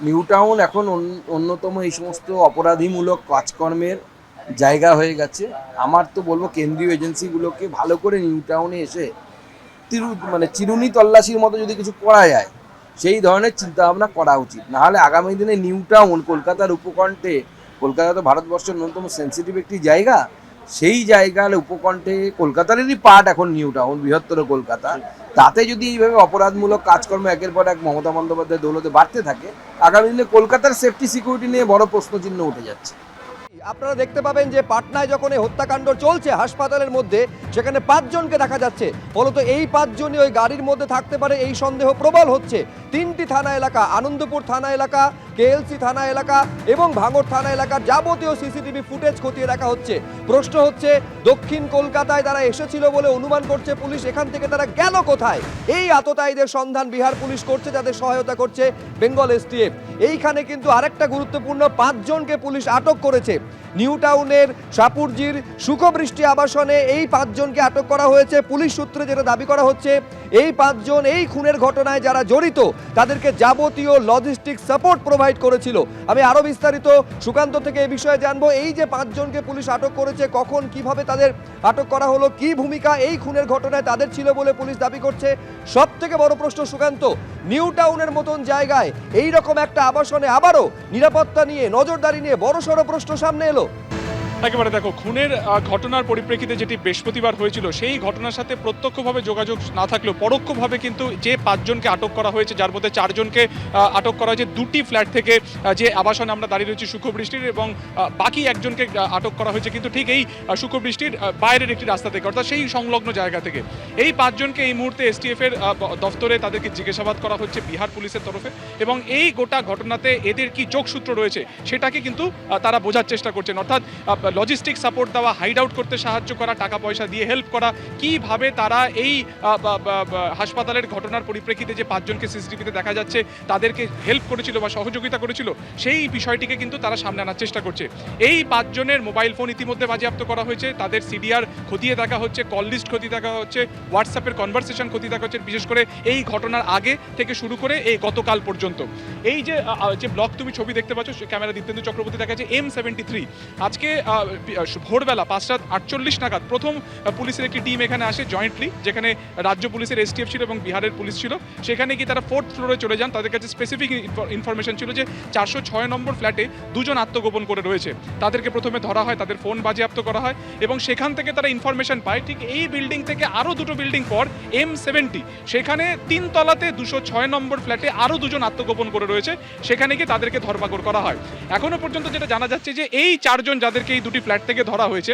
New town এখন on- অন্যতম এই সমস্ত অপরাধীমূলক কাজকর্মের জায়গা হয়ে গেছে। আমার তো বলব কেন্দ্রীয় এজেন্সিগুলোকে ভালো করে নিউ টাউনে এসে তিরু মানে চিরুনি তল্লাশির মতো যদি কিছু করা যায়, সেই ধরনের চিন্তা ভাবনা করা উচিত। নাহলে আগামী দিনে নিউ টাউন, কলকাতার উপকণ্ঠে, কলকাতা তো ভারতবর্ষের অন্যতম সেন্সিটিভ একটি জায়গা সেই জায়গার উপকণ্ঠে কলকাতারই পার্ট এখন নিউ টাউন বৃহত্তর কলকাতা। তাতে যদি এইভাবে অপরাধমূলক কাজকর্ম একের পর এক মমতা বন্দ্যোপাধ্যায় দৌলতে বাড়তে থাকে, আগামী দিনে কলকাতার সেফটি সিকিউরিটি নিয়ে বড় প্রশ্নচিহ্ন উঠে যাচ্ছে। আপনারা দেখতে পাবেন যে পাটনায় যখন এই হত্যাকাণ্ড চলছে, হাসপাতালের মধ্যে সেখানে পাঁচজনকে দেখা যাচ্ছে, ফলত এই পাঁচজনই ওই গাড়ির মধ্যে থাকতে পারে, এই সন্দেহ প্রবল হচ্ছে। তিনটি থানা এলাকা, আনন্দপুর থানা এলাকা কেএলসি থানা এলাকা এবং ভাঙড় থানা এলাকার যাবতীয় সিসিটিভি ফুটেজ খতিয়ে দেখা হচ্ছে। প্রশ্ন হচ্ছে, দক্ষিণ কলকাতায় তারা এসেছিল বলে অনুমান করছে পুলিশ, এখান থেকে তারা গেল কোথায়? এই আততায়ীদের সন্ধান বিহার পুলিশ করছে যাদের সহায়তা করছে বেঙ্গল এসটিএফ। এইখানে কিন্তু আরেকটা গুরুত্বপূর্ণ, পাঁচজনকে পুলিশ আটক করেছে। নিউ টাউনের সাপুরজির সুখবৃষ্টি আবাসনে এই পাঁচজনকে আটক করা হয়েছে। পুলিশ সূত্রে যেটা দাবি করা হচ্ছে, এই পাঁচজন এই খুনের ঘটনায় যারা জড়িত, তাদেরকে যাবতীয় লজিস্টিক সাপোর্ট প্রোভাইড করেছিল। আমি আরও বিস্তারিত সুকান্ত থেকে এই বিষয়ে জানব। এই যে পাঁচজনকে পুলিশ আটক করেছে, কখন কীভাবে তাদের আটক করা হলো, কি ভূমিকা, এই খুনের ঘটনায় তাদের ছিল বলে পুলিশ দাবি করছে। সব থেকে বড় প্রশ্ন সুকান্ত, নিউ টাউনের মতন জায়গায় এই রকম একটা আবাসনে আবারও নিরাপত্তা নিয়ে, নজরদারি নিয়ে বড় সড়ো প্রশ্ন সামনে এলো। একেবারে দেখো, খুনের ঘটনার পরিপ্রেক্ষিতে যেটি বৃহস্পতিবার হয়েছিল, সেই ঘটনার সাথে প্রত্যক্ষভাবে যোগাযোগ না থাকলেও পরোক্ষভাবে কিন্তু যে পাঁচজনকে আটক করা হয়েছে, যার মধ্যে চারজনকে আটক করা হয়েছে, দুটি ফ্ল্যাট থেকে যে আবাসনে আমরা দাঁড়িয়ে রয়েছি সুখবৃষ্টির এবং বাকি একজনকে আটক করা হয়েছে, কিন্তু ঠিক এই সুখবৃষ্টির বাইরের একটি রাস্তা থেকে, অর্থাৎ সেই সংলগ্ন জায়গা থেকে। এই পাঁচজনকে এই মুহূর্তে এসটিএফ এর দফতরে তাদেরকে জিজ্ঞাসাবাদ করা হচ্ছে বিহার পুলিশের তরফে এবং এই গোটা ঘটনাতে এদের কি যোগসূত্র রয়েছে, সেটাকে কিন্তু তারা বোঝার চেষ্টা করছেন। অর্থাৎ লজিস্টিক সাপোর্ট দেওয়া হাইড আউট করতে সাহায্য করা, টাকা পয়সা দিয়ে হেল্প করা, কীভাবে তারা এই হাসপাতালের ঘটনার পরিপ্রেক্ষিতে যে পাঁচজনকে সিসিটিভিতে দেখা যাচ্ছে, তাদেরকে হেল্প করেছিল বা সহযোগিতা করেছিল, সেই বিষয়টিকে কিন্তু তারা সামনে আনার চেষ্টা করছে। এই পাঁচজনের মোবাইল ফোন ইতিমধ্যে বাজেয়াপ্ত করা হয়েছে, তাদের সিডিআর খতিয়ে দেখা হচ্ছে কল লিস্ট খতিয়ে দেখা হচ্ছে হোয়াটসঅ্যাপের কনভারসেশন খতিয়ে দেখা হচ্ছে, বিশেষ করে এই ঘটনার আগে থেকে শুরু করে এই গতকাল পর্যন্ত। এই যে যে ব্লক তুমি ছবি দেখতে পাচ্ছ, ক্যামেরা দীপ্তেন্দু চক্রবর্তী দেখা যাচ্ছে এম সেভেন্টি থ্রি আজকে ভোরবেলা পাঁচটা আটচল্লিশ নাগাদ প্রথম পুলিশের একটি টিম এখানে আসে জয়েন্টলি যেখানে রাজ্য পুলিশের এসটিএফ ছিল এবং বিহারের পুলিশ ছিল। সেখানে গিয়ে তারা ফোর্থ ফ্লোরে চলে যান। তাদের কাছে স্পেসিফিক ইনফরমেশন ছিল যে চারশো ছয় নম্বর ফ্ল্যাটে দুজন আত্মগোপন করে রয়েছে। তাদেরকে প্রথমে ধরা হয়, তাদের ফোন বাজেয়াপ্ত করা হয় এবং সেখান থেকে তারা ইনফরমেশন পায়। ঠিক এই বিল্ডিং থেকে আরও দুটো বিল্ডিং পর এম সেভেন্টি সেখানে তিন তলাতে দুশো ছয় নম্বর ফ্ল্যাটে আরও দুজন আত্মগোপন করে রয়েছে। সেখানে গিয়ে তাদেরকে ধরপাকড় করা হয়। এখনও পর্যন্ত যেটা জানা যাচ্ছে যে এই চারজন যাদেরকে এই দুটি ফ্ল্যাট থেকে ধরা হয়েছে।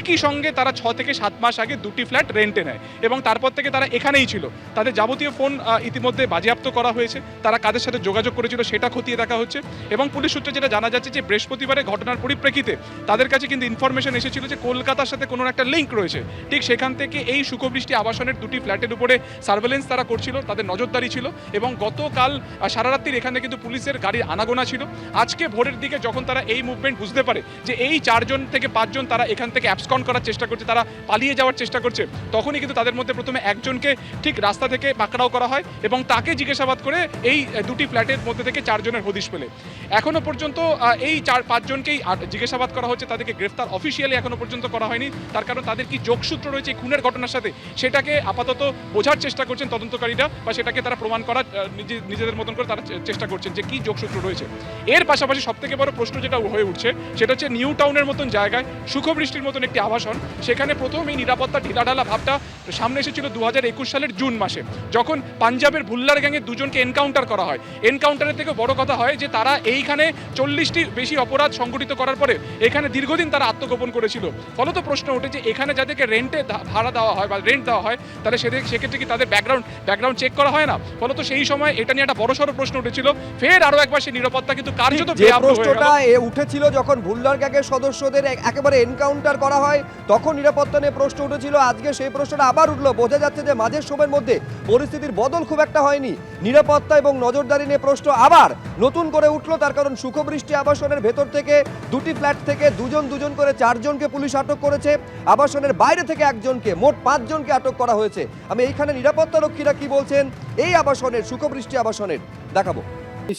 একই সঙ্গে তারা ছ থেকে সাত মাস আগে দুটি ফ্ল্যাট রেন্টে নেয় এবং তারপর থেকে তারা এখানেই ছিল। তাদের যাবতীয় ফোন ইতিমধ্যে বাজেয়াপ্ত করা হয়েছে। তারা কাদের সাথে যোগাযোগ করেছিল সেটা খতিয়ে দেখা হচ্ছে এবং পুলিশ সূত্রে যেটা জানা যাচ্ছে যে বৃহস্পতিবারে ঘটনার পরিপ্রেক্ষিতে তাদের কাছে কিন্তু ইনফরমেশন এসেছিল যে কলকাতার সাথে কোনো একটা লিঙ্ক রয়েছে। ঠিক সেখান থেকে এই সুখবৃষ্টি আবাসনের দুটি ফ্ল্যাটের উপরে সার্ভেলেন্স তারা করছিল তাদের নজরদারি ছিল এবং গতকাল আহ, সারা রাত্রির এখানে কিন্তু পুলিশের গাড়ির আনাগোনা ছিল। আজকে ভোরের দিকে যখন তারা এই মুভমেন্ট বুঝতে পারে যে এই চারজন থেকে পাঁচজন তারা এখান থেকে অ্যাবসকন করার চেষ্টা করছে, তারা পালিয়ে যাওয়ার চেষ্টা করছে। তখনই কিন্তু তাদের মধ্যে প্রথমে একজনকে ঠিক রাস্তা থেকে পাকড়াও করা হয় এবং তাকে জিজ্ঞাসাবাদ করে এই দুটি ফ্ল্যাটের মধ্যে থেকে চারজনের হদিশ পেলে। এখনও পর্যন্ত এই চার পাঁচজনকেই জিজ্ঞাসাবাদ করা হচ্ছে, তাদেরকে গ্রেফতার অফিসিয়ালি এখনও পর্যন্ত করা হয়নি। তার কারণ তাদের কি যোগসূত্র রয়েছে খুনের ঘটনার সাথে, সেটাকে আপাতত বোঝার চেষ্টা করছেন তদন্তকারীরা বা সেটাকে তারা প্রমাণ করার নিজে- নিজেদের মতন করে তারা চেষ্টা করছেন যে কি যোগসূত্র রয়েছে। এর পাশাপাশি সব থেকে বড় প্রশ্ন যেটা হয়ে উঠছে, সেটা হচ্ছে নিউ টাউনের মতন জায়গায় সুখবৃষ্টির মতন একটি আবাসন সেখানে প্রথম এই নিরাপত্তা ঢিলাঢালা ভাবটা সামনে এসেছিল দু হাজার একুশ সালের জুন মাসে যখন পাঞ্জাবের ভুল্লার গ্যাংয়ে দুজনকে এনকাউন্টার করা হয়। এনকাউন্টারের থেকে বড় কথা হয় যে তারা এইখানে চল্লিশটি বেশি অপরাধ সংগঠিত করার পরে এখানে দীর্ঘদিন তারা আত্মগোপন করেছিল। ফলত প্রশ্ন ওঠে যে এখানে যাদেরকে রেন্টে ভাড়া দেওয়া হয় বা রেন্ট দেওয়া হয় তাহলে সেদের সেক্ষেত্রে কি তাদের ব্যাকগ্রাউন্ড ব্যাকগ্রাউন্ড চেক করা হয় না? ফলত সেই সময় এটা নিয়ে একটা বড়সড় প্রশ্ন উঠেছিল। ফের আরও একবার সেই নিরাপত্তা কিন্তু কার্যত। প্রশ্নটা উঠেছিল যখন ভুল্লার গ্যাংয়ের সদস্যদের একেবারে এনকাউন্টার করা হয়, তখন নিরাপত্তা নিয়ে প্রশ্ন উঠেছিল। আজকে সেই প্রশ্নটা আবার উঠল। বোঝা যাচ্ছে যে মাঝের সময়ের মধ্যে পরিস্থিতির বদল খুব একটা হয়নি। নিরাপত্তা এবং নজরদারি নিয়ে প্রশ্ন আবার নতুন করে উঠল। তার কারণ সুখবৃষ্টি আবাসনের ভেতর থেকে দুটি ফ্ল্যাট থেকে দুজন দুজন করে চারজনকে পুলিশ আটক করেছে। আবাসনের বাইরে থেকে একজনকে, মোট পাঁচজনকে আটক করা হয়েছে। আমি এইখানে নিরাপত্তা রক্ষীরা কি বলছেন? এই আবাসনের, সুখবৃষ্টি আবাসনের দেখাবো।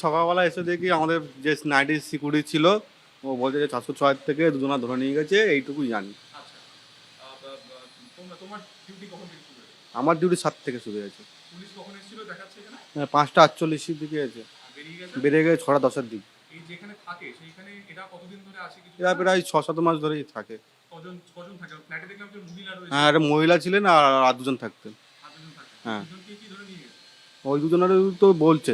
সকালবেলা এসে দেখি আমাদের যে নাইটি সিকিউরিটি ছিল ও বলছে যে চারশো ছয় থেকে দুজনা ধরে নিয়ে গেছে এইটুকুই জানি। আচ্ছা। আমার ডিউটি সাত থেকে শুরু হয়েছে। হ্যাঁ, পাঁচটা আটচল্লিশের দিকে আছে। গেছে? বেড়ে গেছে ছটা দশের দিক। এরা প্রায় ছ সাত মাস ধরেই থাকে। হ্যাঁ একটা মহিলা ছিলেন আর আর দুজন থাকতেন। হ্যাঁ। ওই দুজনের তো বলছে।